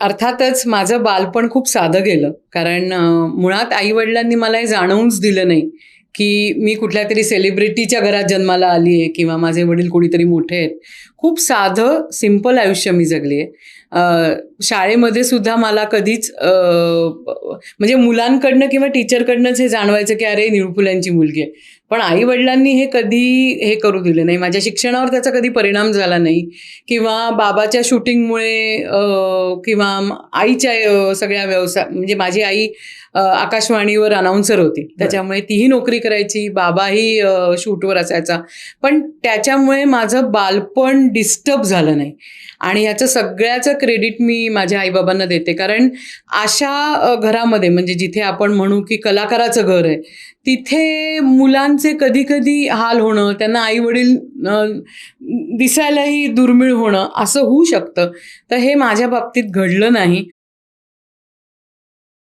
अर्थातच माझं बालपण खूप साधं गेलं. कारण मुळात मुळात आईवडिलांनी मला हे जाणवूनच दिलं नाही. की मी कुठल्या तरी सेलिब्रिटीच्या घरात जन्माला आली आहे किंवा माझे वडील कोणीतरी मोठे आहेत. खूप साधं सिंपल आयुष्य मी जगली आहे शाळेमध्ये सुद्धा मला कधीच म्हणजे मुलांकडनं किंवा टीचरकडनंच हे जाणवायचं की अरे निळफुल्यांची मुलगी आहे. पण आई वडिलांनी हे कधी हे करू दिले नाही. माझ्या शिक्षणावर त्याचा कधी परिणाम झाला नाही. किंवा बाबाच्या शूटिंगमुळे किंवा आईच्या सगळ्या व्यवसाय म्हणजे माझी आई आकाशवाणीवर अनाऊन्सर होती. त्याच्यामुळे तीही नोकरी करायची बाबाही शूटवर असायचा. पण त्याच्यामुळे माझं बालपण डिस्टर्ब झालं नाही. आणि ह्याचं सगळ्याचं क्रेडिट मी माझ्या आईबाबांना देते. कारण अशा घरामध्ये म्हणजे जिथे आपण म्हणू की कलाकाराचं घर आहे तिथे मुलांचे कधी कधी हाल होणं त्यांना आई वडील दिसायलाही दुर्मिळ होणं असं होऊ शकतं. तर हे माझ्या बाबतीत घडलं नाही.